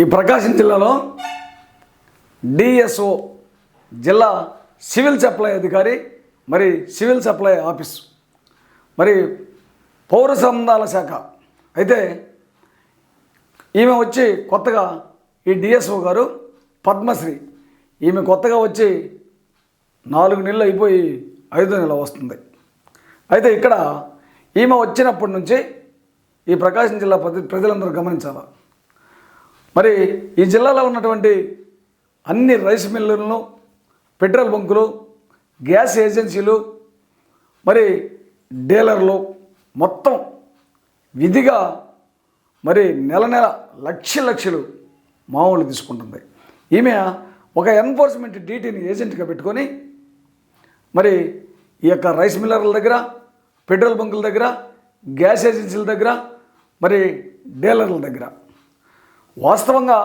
ఈ ప్రకాశం జిల్లాలో డిఎస్ఓ జిల్లా సివిల్ సప్లై అధికారి మరి సివిల్ సప్లై ఆఫీస్ మరి పౌర సంబంధాల శాఖ. అయితే ఈమె వచ్చి కొత్తగా ఈ డిఎస్ఓ గారు పద్మశ్రీ. ఈమె కొత్తగా వచ్చి నాలుగు నెలలు అయిపోయి ఐదో నెల వస్తుంది. అయితే ఇక్కడ ఈమె వచ్చినప్పటి నుంచి ఈ ప్రకాశం జిల్లా ప్రజలందరూ గమనించాలి? మరి ఈ జిల్లాలో ఉన్నటువంటి అన్ని రైస్ మిల్లులను పెట్రోల్ బంకులు గ్యాస్ ఏజెన్సీలు మరి డీలర్లు మొత్తం విధిగా మరి నెల నెల లక్ష లక్షలు మామూలు తీసుకుంటుంది. ఈమె ఒక ఎన్ఫోర్స్మెంట్ డీటీని ఏజెంట్గా పెట్టుకొని మరి ఈ యొక్క రైస్ మిల్లర్ల దగ్గర పెట్రోల్ బంకుల దగ్గర గ్యాస్ ఏజెన్సీల దగ్గర మరి డీలర్ల దగ్గర వాస్తవంగా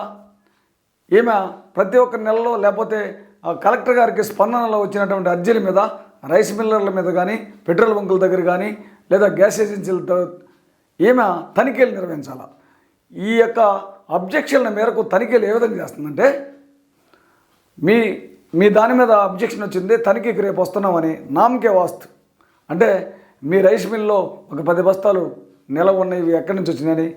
ఈమె ప్రతి ఒక్క నెలలో లేకపోతే ఆ కలెక్టర్ గారికి స్పందనలో వచ్చినటువంటి అర్జీల మీద రైస్ మిల్లర్ల మీద కానీ పెట్రోల్ బంకుల దగ్గర కానీ లేదా గ్యాస్ ఏజెన్సీలతో ఈమె తనిఖీలు నిర్వహించాలి? ఈ యొక్క అబ్జెక్షన్ల మేరకు తనిఖీలు ఏ విధంగా చేస్తుందంటే మీ మీ దాని మీద అబ్జెక్షన్ వచ్చింది తనిఖీకి రేపు వస్తున్నామని నామకే వాస్తు. అంటే మీ రైస్ మిల్లో ఒక పది బస్తాలు నిలవ ఉన్నాయి ఇవి ఎక్కడి నుంచి వచ్చినాయని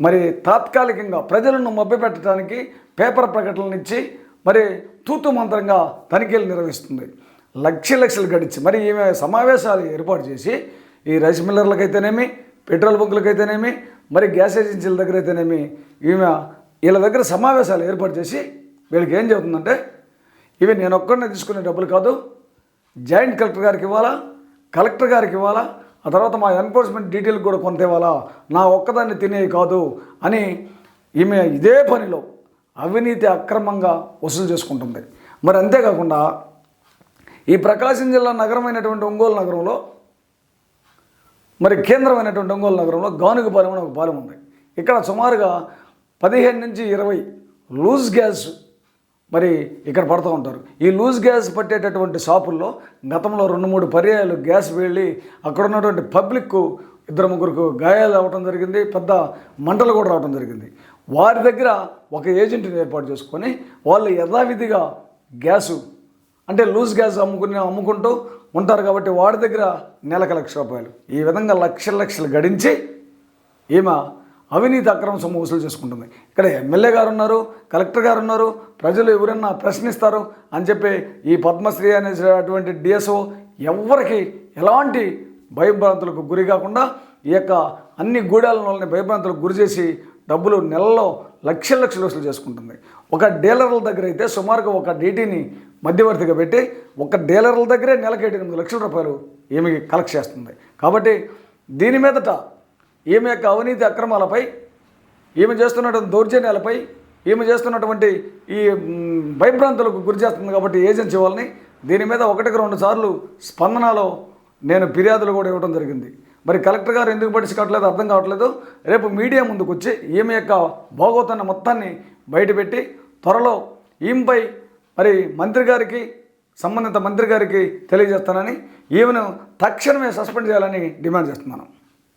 మరి తాత్కాలికంగా ప్రజలను మభ్యపెట్టడానికి పేపర్ ప్రకటనలు ఇచ్చి మరి తూతు మంత్రంగా తనిఖీలు నిర్వహిస్తుంది. లక్ష లక్షలు గడిచి మరి ఈమె సమావేశాలు ఏర్పాటు చేసి ఈ రైస్ మిల్లర్లకైతేనేమి పెట్రోల్ బంకులకైతేనేమి మరి గ్యాస్ ఏజెన్సీల దగ్గర అయితేనేమి ఈమె వీళ్ళ దగ్గర సమావేశాలు ఏర్పాటు చేసి వీళ్ళకి ఏం చెబుతుందంటే ఇవి నేను ఒక్కడినే తీసుకునే డబ్బులు కాదు జాయింట్ కలెక్టర్ గారికి ఇవ్వాలా కలెక్టర్ గారికి ఇవ్వాలా ఆ తర్వాత మా ఎన్ఫోర్స్మెంట్ డీటెయిల్ కూడా కొంత ఇవ్వాలా? నా ఒక్కదాన్ని తినేవి కాదు అని ఈమె ఇదే పనిలో అవినీతి అక్రమంగా వసూలు చేసుకుంటుంది. మరి అంతేకాకుండా ఈ ప్రకాశం జిల్లా నగరమైనటువంటి ఒంగోలు నగరంలో మరి కేంద్రమైనటువంటి ఒంగోలు నగరంలో గానుగపాలెం అని ఒక పాలెం ఉంది. ఇక్కడ సుమారుగా పదిహేను నుంచి ఇరవై లూజ్ గ్యాస్ మరి ఇక్కడ పడుతూ ఉంటారు. ఈ లూజ్ గ్యాస్ పట్టేటటువంటి షాపుల్లో గతంలో రెండు మూడు పర్యాయాలు గ్యాస్ వెళ్ళి అక్కడ ఉన్నటువంటి పబ్లిక్కు ఇద్దరు ముగ్గురికి గాయాలు అవ్వటం జరిగింది పెద్ద మంటలు కూడా రావడం జరిగింది. వారి దగ్గర ఒక ఏజెంట్ని ఏర్పాటు చేసుకొని వాళ్ళు యథావిధిగా గ్యాసు అంటే లూజ్ గ్యాస్ అమ్ముకుని అమ్ముకుంటూ ఉంటారు కాబట్టి వాడి దగ్గర నెలకు లక్ష రూపాయలు. ఈ విధంగా లక్షల లక్షలు గడించి ఈమె అవినీతి అక్రమ సొమ్ము వసూలు చేసుకుంటుంది. ఇక్కడ ఎమ్మెల్యే గారు ఉన్నారు కలెక్టర్ గారు ఉన్నారు ప్రజలు ఎవరన్నా ప్రశ్నిస్తారు అని చెప్పి ఈ పద్మశ్రీ అనేటువంటి డిఎస్ఓ ఎవరికి ఎలాంటి భయభ్రాంతులకు గురి కాకుండా ఈ యొక్క అన్ని గూడాల వాళ్ళని భయభ్రాంతులకు గురి చేసి డబ్బులు నెలలో లక్షల లక్షలు వసూలు చేసుకుంటుంది. ఒక డీలర్ల దగ్గర అయితే సుమారుగా ఒక డీటీని మధ్యవర్తిగా పెట్టి ఒక డీలర్ల దగ్గరే నెలకి ఎనిమిది లక్షల రూపాయలు ఈమె కలెక్ట్ చేస్తుంది. కాబట్టి దీని మీదట ఈమె యొక్క అవినీతి అక్రమాలపై ఈమె చేస్తున్నటువంటి దౌర్జన్యాలపై ఈమె చేస్తున్నటువంటి ఈ భయభ్రాంతులకు గురి చేస్తుంది కాబట్టి ఏజెన్సీ వాళ్ళని దీని మీద ఒకటికి రెండు సార్లు స్పందనలో నేను ఫిర్యాదులు కూడా ఇవ్వడం జరిగింది. మరి కలెక్టర్ గారు ఎందుకు పట్టించుకోవట్లేదు అర్థం కావట్లేదు. రేపు మీడియా ముందుకు వచ్చి ఈమె యొక్క భోగోతన్న మొత్తాన్ని బయటపెట్టి త్వరలో ఈమెపై మరి మంత్రి గారికి సంబంధిత మంత్రి గారికి తెలియజేస్తానని ఈమెను తక్షణమే సస్పెండ్ చేయాలని డిమాండ్ చేస్తున్నాను.